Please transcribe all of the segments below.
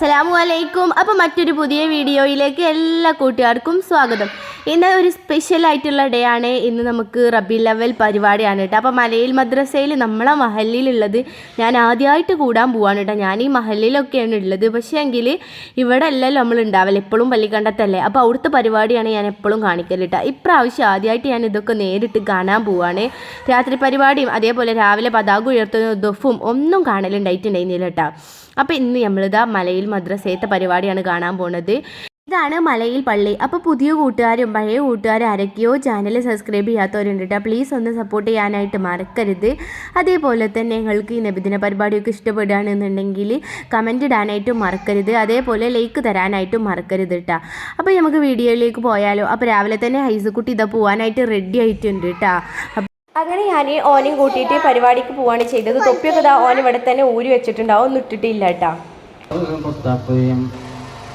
അസ്സലാമു അലൈക്കും. അപ്പോൾ മറ്റൊരു പുതിയ വീഡിയോയിലേക്ക് എല്ലാ കൂട്ടുകാർക്കും സ്വാഗതം. ഇന്ന് ഒരു സ്പെഷ്യൽ ആയിട്ടുള്ള ഡേ ആണ്. ഇന്ന് നമുക്ക് റബി ലെവൽ പരിപാടിയാണ് കേട്ടോ അപ്പോൾ മലയിൽ മദ്രസയിൽ നമ്മളെ മഹലിലുള്ളത് ഞാൻ ആദ്യമായിട്ട് കൂടാൻ പോവാണ് കേട്ടോ ഞാൻ ഈ മഹലിലൊക്കെയാണ് ഉള്ളത്. പക്ഷേ എങ്കിൽ ഇവിടെ അല്ലല്ലോ നമ്മൾ ഉണ്ടാവില്ല എപ്പോഴും പള്ളിക്കണ്ടത്തല്ലേ. അപ്പോൾ അവിടുത്തെ പരിപാടിയാണ് ഞാൻ എപ്പോഴും കാണിക്കൽ കേട്ടോ ഇപ്രാവശ്യം ആദ്യമായിട്ട് ഞാൻ ഇതൊക്കെ നേരിട്ട് കാണാൻ പോവാണ്. രാത്രി പരിപാടിയും അതേപോലെ രാവിലെ പതാക ഉയർത്തുന്ന ദഫും ഒന്നും കാണലുണ്ടായിട്ടുണ്ടായിരുന്നില്ല കേട്ടോ അപ്പോൾ ഇന്ന് നമ്മളിതാ മലയിൽ മദ്രസയത്തെ പരിപാടിയാണ് കാണാൻ പോണത്. ഇതാണ് മലയിൽ പള്ളി. അപ്പോൾ പുതിയ കൂട്ടുകാരും പഴയ കൂട്ടുകാരും ആരൊക്കെയോ ചാനൽ സബ്സ്ക്രൈബ് ചെയ്യാത്തവരുണ്ട് കേട്ടോ പ്ലീസ് ഒന്ന് സപ്പോർട്ട് ചെയ്യാനായിട്ട് മറക്കരുത്. അതേപോലെ തന്നെ നിങ്ങൾക്ക് ഈ നബിദിന പരിപാടിയൊക്കെ ഇഷ്ടപ്പെടുകയാണെന്നുണ്ടെങ്കിൽ കമന്റ് ഇടാനായിട്ടും മറക്കരുത്. അതേപോലെ ലൈക്ക് തരാനായിട്ടും മറക്കരുത് കേട്ടോ അപ്പോൾ നമുക്ക് വീഡിയോയിലേക്ക് പോയാലോ. അപ്പോൾ രാവിലെ തന്നെ ഹൈസക്കുട്ടി ഇതാ പോകാനായിട്ട് റെഡി ആയിട്ടുണ്ട് കേട്ടോ അങ്ങനെ ഞാൻ ഓനെയും കൂട്ടിയിട്ട് പരിപാടിക്ക് പോവാണ് ചെയ്തത്. തൊപ്പിയൊക്കെ ഓൻ ഇവിടെ തന്നെ ഊരി വെച്ചിട്ടുണ്ടാവും ഒന്നും ഇട്ടിട്ടില്ല കേട്ടോ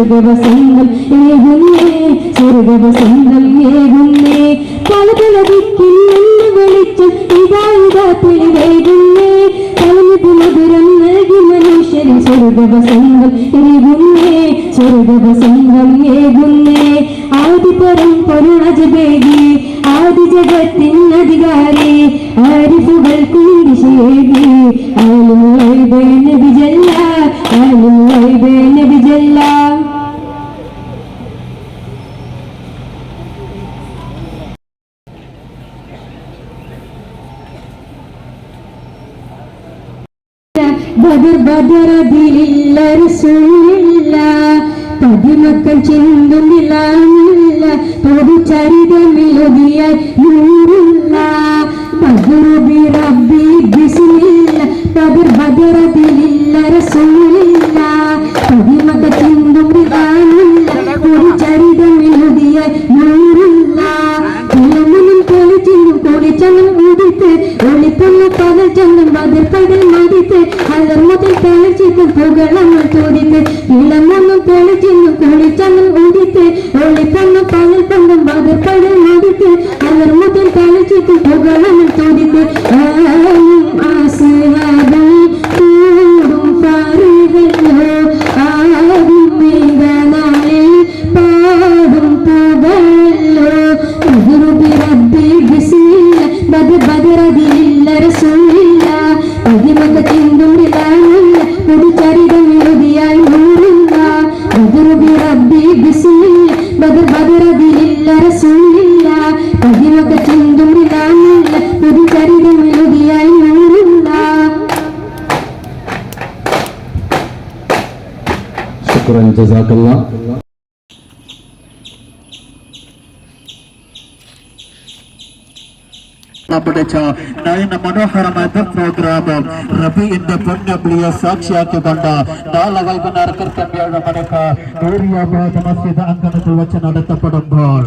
സ്വർഗവസന്തം ഏകുന്നേ സ്വർഗവസന്തം ഏകുന്നേ. പല പല ദിക്കിൽ നിന്ന് വിളിച്ച ഇതായിതാത്തിൽ വേഗുന്നേ പലമത് മധുരം നൽകി മനുഷ്യൻ സ്വർഗവസന്തം ഏകുന്നേ സ്വർഗവസന്തം ഏകുന്നേ. ആദിപരം പൊരുളജബേഗി ആദി ജഗത്തിനധികാരി ആരിഫുകൾ കുന്തിശേകി ആലും വൈബേ നബി ജല്ല. ബദർ ദിലില്ല റസൂലില്ല പതിമക്കൾ ചിന്തുന്നില്ല. പതിചരിതമിലൊതിയ നൂറുള്ള ബദറുബി റബ്ബി ബിസ്മില്ല ബദർ ദിലില്ല റസൂലില്ല പതിമക്കൾ ചിന്തുന്നില്ല പതിചരിതമിലൊതിയ നൂറുള്ള കുലമുനും പൊളിച്ചിന്നും പൊളിച്ചനും ഉദിത്ത് ഒളിപ്പുന്ന പകൽ ചെന്നും ബദർ പകൽ തെളിച്ചിട്ടും പുകളങ്ങൾ ചോദിത്ത് ഇളമൊന്നും തെളിച്ചിന്നും കുളിച്ചനും ഉദിത്ത് ഒളിപ്പുന്ന പകൽ പങ്കും ബദർ പകൽ മതിത്ത് അലർ മുതൽ തെളിച്ചിട്ടും പുകളങ്ങൾ ചോദിത്ത് ജസാക്കല്ലാ. പിടിച്ച നയന മനോഹരമായ പ്രോഗ്രാമും റബീന്റെ പൊന്നബിളിയെ സാക്ഷിയാക്കിക്കൊണ്ട് നാളെ വൈകുന്നേരം കൃത്യം ഏഴ് മണിക്ക് മസ്ജിദ് അങ്കണത്തിൽ വെച്ച് നടത്തപ്പെടുമ്പോൾ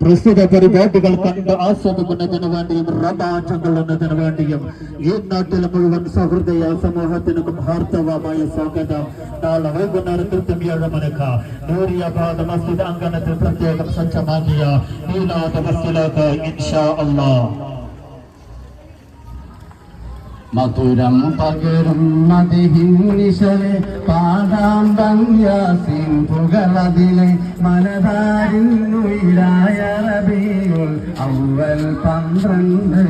പ്രസ്തുത പരിപാടികൾ കണ്ട് ആസ്വദിക്കുന്നതിന് വേണ്ടിയും റോമാഞ്ചം കൊള്ളുന്നതിന് വേണ്ടിയും ഈ നാട്ടിലെ മുഴുവൻ സഹൃദയ സമൂഹത്തിനും ഹാർദവമായ സ്വാഗതം. നാളെ വൈകുന്നേരം കൃത്യം ഏഴ് മണിക്ക് നൂറിയാബാദ് മസ്ജിദ് അങ്കണത്തിൽ പ്രത്യേകം സജ്ജമാക്കിയ മീലാദ് ബസ്സിലേക്ക് ഇൻഷാ അള്ളാഹ് മധുരം പകരും മതിഹിന്നിശലെ പാടാം ബന്യാസിൻ പുകളതിലെ മനതാരിന്നുയിരായ റബീഉൽ അവൽ പന്ത്രണ്ട്.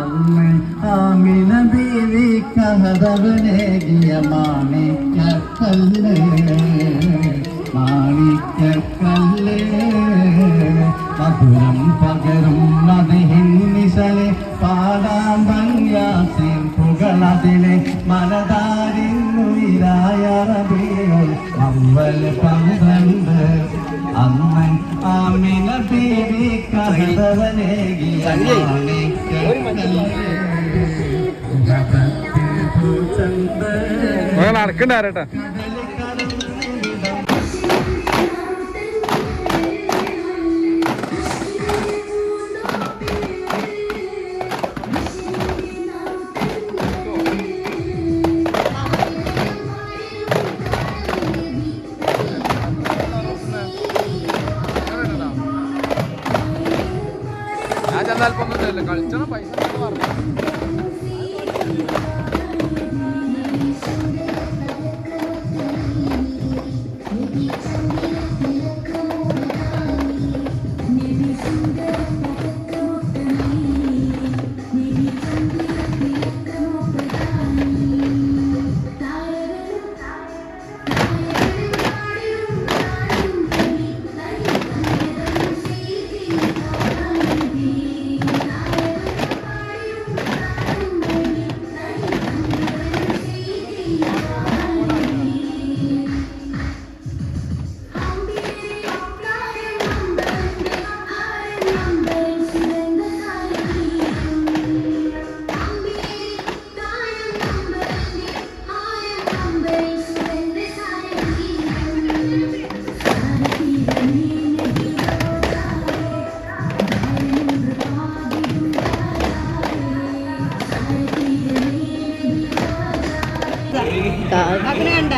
അന്ന് ആമിന ബീവി കഹതവനേകിയ മാണിക്കല്ല് മാണിക്കല്ല് മധുരം പകരും പാടാം ബന്യാസിൻ പുകളതിലെ മനതാരിന്നുയിരായ റബീഉൽ അവൽ പന്ത്രണ്ട്. അമ്മൻ ആമിന ബീവി കഹതവനേകിയ നടക്കണ്ടാരട്ടാ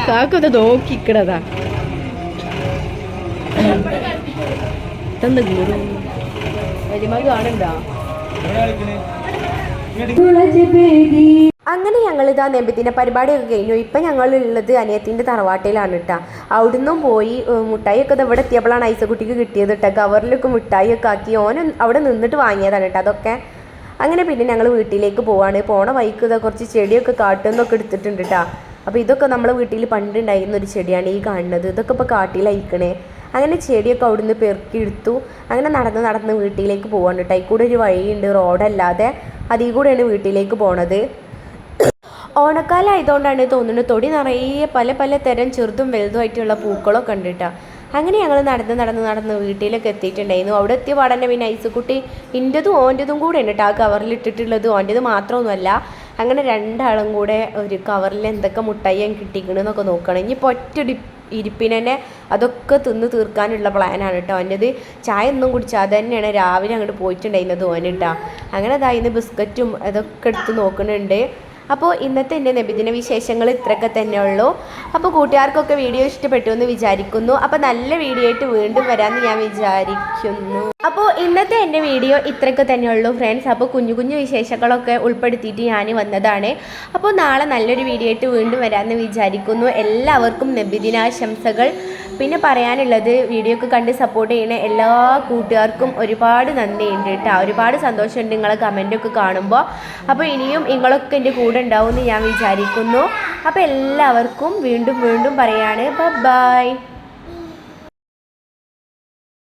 കാക്കത് നോക്കിക്കണതാ. ഇതെന്ത് ഗുരു? കാണണ്ടാ? അങ്ങനെ ഞങ്ങൾ ഇതാ നെമ്പത്തിന്റെ പരിപാടിയൊക്കെ കഴിഞ്ഞു. ഇപ്പം ഞങ്ങൾ ഉള്ളത് അനിയത്തിന്റെ തറവാട്ടിലാണ് കേട്ടോ അവിടുന്നും പോയി മുട്ടായിയൊക്കെ ഇത് ഇവിടെ എത്തിയപ്പോഴാണ് ഐസക്കുട്ടിക്ക് കിട്ടിയത് കേട്ടോ കവറിലൊക്കെ മുട്ടായിയൊക്കെ ആക്കി ഓൻ അവിടെ നിന്നിട്ട് വാങ്ങിയതാണ് കേട്ടോ അതൊക്കെ. അങ്ങനെ പിന്നെ ഞങ്ങൾ വീട്ടിലേക്ക് പോവാണ്. പോണ വൈക്ക് ഇതാ കുറച്ച് ചെടിയൊക്കെ കാട്ടുന്നൊക്കെ എടുത്തിട്ടുണ്ട് കേട്ടോ അപ്പോൾ ഇതൊക്കെ നമ്മളെ വീട്ടിൽ പണ്ടുണ്ടായിരുന്ന ഒരു ചെടിയാണ് ഈ കാണുന്നത്. ഇതൊക്കെ ഇപ്പോൾ കാട്ടിലയക്കണേ. അങ്ങനെ ചെടിയൊക്കെ അവിടുന്ന് പെറുക്കിയെടുത്തു അങ്ങനെ നടന്ന് നടന്ന് വീട്ടിലേക്ക് പോവാണ് കേട്ടോ. കൂടെ ഒരു വഴിയുണ്ട് റോഡല്ലാതെ അതിൽ കൂടെയാണ് വീട്ടിലേക്ക് പോണത്. ഓണക്കാലം ആയതുകൊണ്ടാണ് തോന്നുന്നത് തൊടി നിറയെ പല പല തരം ചെറുതും വലുതുമായിട്ടുള്ള പൂക്കളൊക്കെ ഉണ്ട് കേട്ടോ. അങ്ങനെ ഞങ്ങൾ നടന്ന് നടന്ന് നടന്ന് വീട്ടിലൊക്കെ എത്തിയിട്ടുണ്ടായിരുന്നു. അവിടെ എത്തിയ പാടന്നെ പിന്നെ ഐസുക്കുട്ടി ഇന്റെതും ഓന്റെതും കൂടെ ഉണ്ട് കേട്ടോ ആ കവറിൽ ഇട്ടിട്ടുള്ളത്. ഓന്റെത് മാത്രമൊന്നുമല്ല. അങ്ങനെ രണ്ടാളും കൂടെ ഒരു കവറിൽ എന്തൊക്കെ മുട്ടായി കിട്ടിക്കണെന്നൊക്കെ നോക്കണം. ഇനിയിപ്പോൾ ഒറ്റ ഇരിപ്പിന് തന്നെ അതൊക്കെ തിന്ന് തീർക്കാനുള്ള പ്ലാനാണ് കേട്ടോ അവന്റെത് ചായ ഒന്നും കുടിച്ചാതെ തന്നെയാണ്. രാവിലെ അങ്ങോട്ട് പോയിട്ടുണ്ടായിരുന്നത് ഓൻ കേട്ടോ അങ്ങനെ അതായിരുന്നു ബിസ്ക്കറ്റും അതൊക്കെ എടുത്ത് നോക്കുന്നുണ്ട് അപ്പോൾ ഇന്നത്തെ എന്റെ നബിദിന വിശേഷങ്ങൾ ഇത്രയൊക്കെ തന്നെ ഉള്ളൂ. അപ്പോൾ കൂട്ടുകാർക്കൊക്കെ വീഡിയോ ഇഷ്ടപ്പെട്ടു എന്ന് വിചാരിക്കുന്നു. അപ്പോൾ നല്ല വീഡിയോ ആയിട്ട് വീണ്ടും വരാമെന്ന് ഞാൻ വിചാരിക്കുന്നു. അപ്പോൾ ഇന്നത്തെ എന്റെ വീഡിയോ ഇത്രയൊക്കെ തന്നെയുള്ളൂ ഫ്രണ്ട്സ് അപ്പോൾ കുഞ്ഞു കുഞ്ഞു വിശേഷങ്ങളൊക്കെ ഉൾപ്പെടുത്തിയിട്ട് ഞാൻ വന്നതാണ്. അപ്പോൾ നാളെ നല്ലൊരു വീഡിയോ ആയിട്ട് വീണ്ടും വരാമെന്ന് വിചാരിക്കുന്നു. എല്ലാവർക്കും നബിദിനാശംസകൾ. പിന്നെ പറയാനുള്ളത് വീഡിയോ ഒക്കെ കണ്ട് സപ്പോർട്ട് ചെയ്യുന്ന എല്ലാ കൂട്ടുകാർക്കും ഒരുപാട് നന്ദിയുണ്ട് കേട്ടോ. ഒരുപാട് സന്തോഷമുണ്ട് നിങ്ങളെ കമന്റൊക്കെ കാണുമ്പോൾ അപ്പോൾ ഇനിയും നിങ്ങളൊക്കെ എന്റെ കൂടെ ഉണ്ടാവും എന്ന് ഞാൻ വിചാരിക്കുന്നു. അപ്പോൾ എല്ലാവർക്കും വീണ്ടും വീണ്ടും പറയാണ്. ബൈ